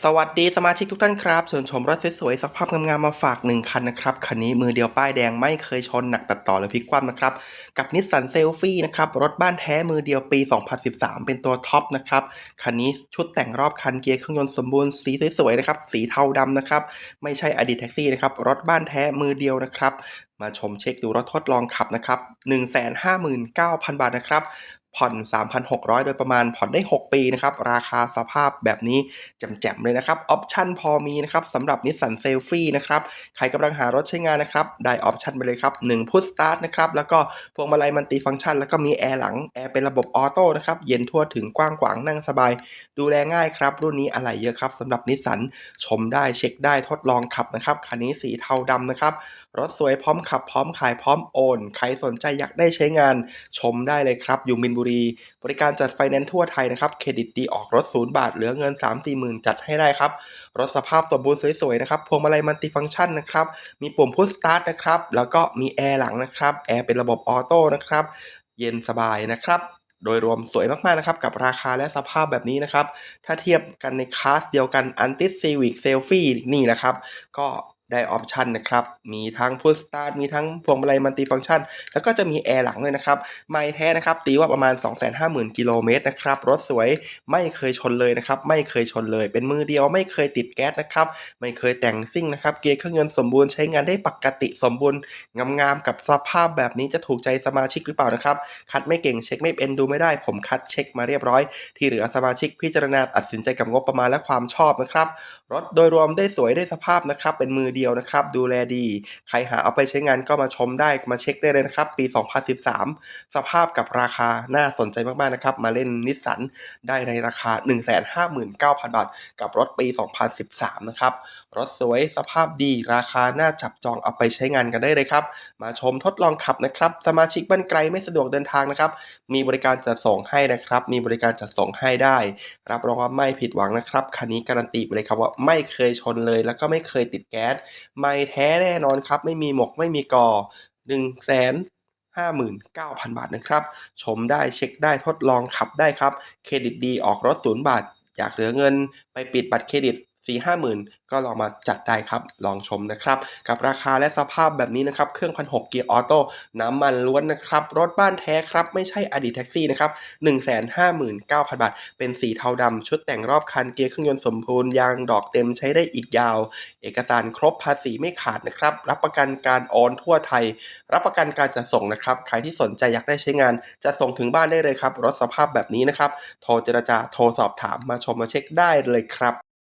สวัสดีสมาชิกทุกท่านครับส่วนชมรถสวยๆสภาพงามๆมาฝาก 1 คันนะครับคันนี้มือเดียวป้ายแดงไม่เคยชนหนักตัดต่อหรือพลิกคว่ำนะครับ กับนิสสันเซลฟี่นะครับ รถบ้านแท้มือเดียวปี 2013 เป็นตัวท็อปนะครับ คันนี้ชุดแต่งรอบคันเกียร์เครื่องยนต์สมบูรณ์สีสวยๆนะครับ สีเทาดำนะครับ ไม่ใช่อดีตแท็กซี่นะครับ รถบ้านแท้มือเดียวนะครับมาชมเช็คดูรถทดลองขับนะครับ 159,000 บาทนะครับ ผ่อน 3,600 โดยประมาณผ่อนได้ 6 ปีนะครับ ราคาสภาพแบบนี้แจ่มๆเลยนะครับ ออปชั่นพอมีนะครับสำหรับนิสสันเซลฟี่นะครับ ใครกำลังหารถใช้งานนะครับ ได้ออปชั่นไปเลยครับ1พุชสตาร์ทนะครับ แล้วก็พวงมาลัยมันติฟังก์ชัน แล้วก็มีแอร์หลัง แอร์เป็นระบบออโต้นะครับ เย็นทั่วถึงกว้างขวางนั่งสบาย ดูแลง่ายครับ รุ่นนี้อะไหล่เยอะครับสำหรับนิสสันชมได้เช็คได้ทดลองขับนะครับคันนี้สีเทาดำนะครับรถสวยพร้อมขับพร้อมขายพร้อมโอน ใครสนใจอยากได้ใช้งานชมได้เลยครับอยู่มินบุรี บริการจัดไฟแนนซ์ทั่วไทยนะครับ เครดิตดีออกรถศูนย์บาท เหลือเงิน 3 4หมื่นจัดให้ได้ครับ รถสภาพสมบูรณ์สวยๆนะครับ พวงมาลัยมันติฟังก์ชันนะครับ มีปุ่มพุชสตาร์ทนะครับ แล้วก็มีแอร์หลังนะครับ แอร์เป็นระบบออโต้นะครับ เย็นสบายนะครับโดยรวมสวยมากๆนะครับ กับราคาและสภาพแบบนี้นะครับ ถ้าเทียบกันในคลาสเดียวกันอันติสซีวิกเซลฟี่นี่นะครับ ก็ ได้ออปชันนะครับ มีทั้งพุชสตาร์ทมีทั้งพวงมาลัยมัลติฟังก์ชัน แล้วก็จะมีแอร์หลังด้วยนะครับ ไม่แท้นะครับ ตีว่าประมาณ 250,000 กิโลเมตรนะครับ รถสวยไม่เคยชนเลยนะครับ ไม่เคยชนเลย เป็นมือเดียวไม่เคยติดแก๊สนะครับ ไม่เคยแต่งซิ่งนะครับ เกียร์เครื่องยนต์สมบูรณ์ใช้งานได้ปกติสมบูรณ์งามๆกับสภาพแบบนี้จะถูกใจสมาชิกหรือเปล่านะครับ คัดไม่เก่งเช็คไม่เป็นดูไม่ได้ ผมคัดเช็คมาเรียบร้อย ที่เหลือสมาชิกพิจารณาตัดสินใจกับงบประมาณและความชอบนะครับ รถโดยรวมได้สวยได้สภาพนะครับ เป็นมือเดียวนะครับ ดูแลดี ใครหาเอาไปใช้งานก็มาชมได้มาเช็คได้เลยนะครับ ปี 2013 สภาพกับราคาน่าสนใจมากๆนะครับ มาเล่นนิสสันได้ในราคา 159,000 บาท กับรถปี 2013 นะครับ รถสวยสภาพดีราคาน่าจับจองเอาไปใช้งานกันได้เลยครับ มาชมทดลองขับนะครับ สมาชิกบ้านไกลไม่สะดวกเดินทางนะครับ มีบริการจัดส่งให้นะครับ มีบริการจัดส่งให้ได้ รับรองว่าไม่ผิดหวังนะครับคันนี้การันตีไปเลยครับว่าไม่เคยชนเลย แล้วก็ไม่เคยติดแก๊สไม่แท้แน่นอนครับ ไม่มีหมกไม่มีก่อ1 5 9 0 0 0 บาทนะครับ ชมได้เช็คได้ทดลองขับได้ครับ เครดิตดีออกรถศูนย์บาท อยากเหลือเงินไปปิดบัตรเครดิต 4 5 0 0 0 0ก็ลองมาจัดได้ครับ ลองชมนะครับ กับราคาและสภาพแบบนี้นะครับ เครื่องพันหกเกียร์ออโต้น้ำมันล้วนนะครับ รถบ้านแท้ครับ ไม่ใช่อดีตแท็กซี่นะครับ159,000บาท เป็นสีเทาดำชุดแต่งรอบคันเกียร์เครื่องยนต์สมบูรณ์ยางดอกเต็มใช้ได้อีกยาว เอกสารครบภาษีไม่ขาดนะครับ รับประกันการโอนทั่วไทย รับประกันการจัดส่งนะครับ ใครที่สนใจอยากได้ใช้งาน จะส่งถึงบ้านได้เลยครับ รถสภาพแบบนี้นะครับ โทรเจรจา โทรสอบถาม มาชมมาเช็คได้เลยครับ